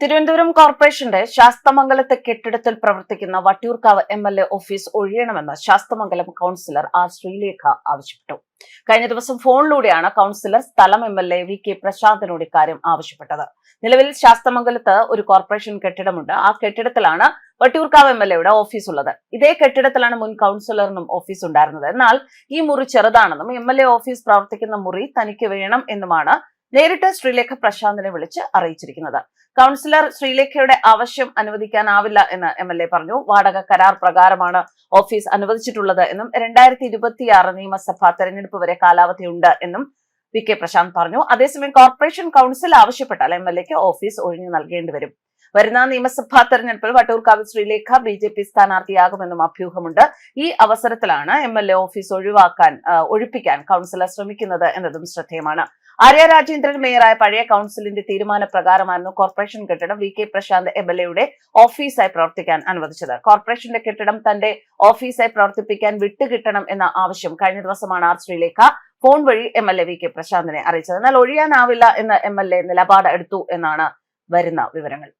തിരുവനന്തപുരം കോർപ്പറേഷന്റെ ശാസ്തമംഗലത്തെ കെട്ടിടത്തിൽ പ്രവർത്തിക്കുന്ന Vattiyoorkavu M L A office ഒഴിയണമെന്ന് Sasthamangalam councillor R Sreelekha ആവശ്യപ്പെട്ടു. കഴിഞ്ഞ ദിവസം ഫോണിലൂടെയാണ് കൌൺസിലർ സ്ഥലം M L A V K പ്രശാന്തിനോട് ഇക്കാര്യം ആവശ്യപ്പെട്ടത്. നിലവിൽ ശാസ്തമംഗലത്ത് ഒരു കോർപ്പറേഷൻ കെട്ടിടമുണ്ട്. ആ കെട്ടിടത്തിലാണ് വട്ടിയൂർക്കാവ് എം എൽ എയുടെ ഓഫീസ് ഉള്ളത്. ഇതേ കെട്ടിടത്തിലാണ് മുൻ കൌൺസിലറിനും ഓഫീസ് ഉണ്ടായിരുന്നത്. എന്നാൽ ഈ മുറി ചെറുതാണെന്നും എം എൽ എ ഓഫീസ് പ്രവർത്തിക്കുന്ന മുറി തനിക്ക് വേണം എന്നുമാണ് നേരിട്ട് ശ്രീലേഖ പ്രശാന്തിനെ വിളിച്ച് അറിയിച്ചിരിക്കുന്നത്. കൗൺസിലർ ശ്രീലേഖയുടെ ആവശ്യം അനുവദിക്കാനാവില്ല എന്ന് എം എൽ എ പറഞ്ഞു. വാടക കരാർ പ്രകാരമാണ് ഓഫീസ് അനുവദിച്ചിട്ടുള്ളത് എന്നും രണ്ടായിരത്തി ഇരുപത്തിയാറ് നിയമസഭാ തെരഞ്ഞെടുപ്പ് വരെ കാലാവധിയുണ്ട് എന്നും വി കെ പ്രശാന്ത് പറഞ്ഞു. അതേസമയം കോർപ്പറേഷൻ കൗൺസിൽ ആവശ്യപ്പെട്ടാൽ എം എൽ എക്ക് ഓഫീസ് ഒഴിഞ്ഞു നൽകേണ്ടി വരും. വരുന്ന നിയമസഭാ തെരഞ്ഞെടുപ്പിൽ Vattoorkavu Sreelekha B J P സ്ഥാനാർത്ഥിയാകുമെന്നും അഭ്യൂഹമുണ്ട്. ഈ അവസരത്തിലാണ് എം എൽ എ ഓഫീസ് ഒഴിവാക്കാൻ ഒഴിപ്പിക്കാൻ കൗൺസിലർ ശ്രമിക്കുന്നത് എന്നതും ശ്രദ്ധേയമാണ്. ആര്യ രാജേന്ദ്രൻ മേയറായ പഴയ കൌൺസിലിന്റെ തീരുമാനപ്രകാരമായിരുന്നു കോർപ്പറേഷൻ കെട്ടിടം V K Prashanth M L എയുടെ ഓഫീസായി പ്രവർത്തിക്കാൻ അനുവദിച്ചത്. കോർപ്പറേഷന്റെ കെട്ടിടം തന്റെ ഓഫീസായി പ്രവർത്തിപ്പിക്കാൻ വിട്ടുകിട്ടണം എന്ന ആവശ്യം കഴിഞ്ഞ ദിവസമാണ് ആർ ശ്രീലേഖ ഫോൺ വഴി M L A V K പ്രശാന്തിനെ അറിയിച്ചത്. എന്നാൽ ഒഴിയാനാവില്ല എന്ന് എം എൽ എ നിലപാട് എടുത്തു എന്നാണ് വരുന്ന വിവരങ്ങൾ.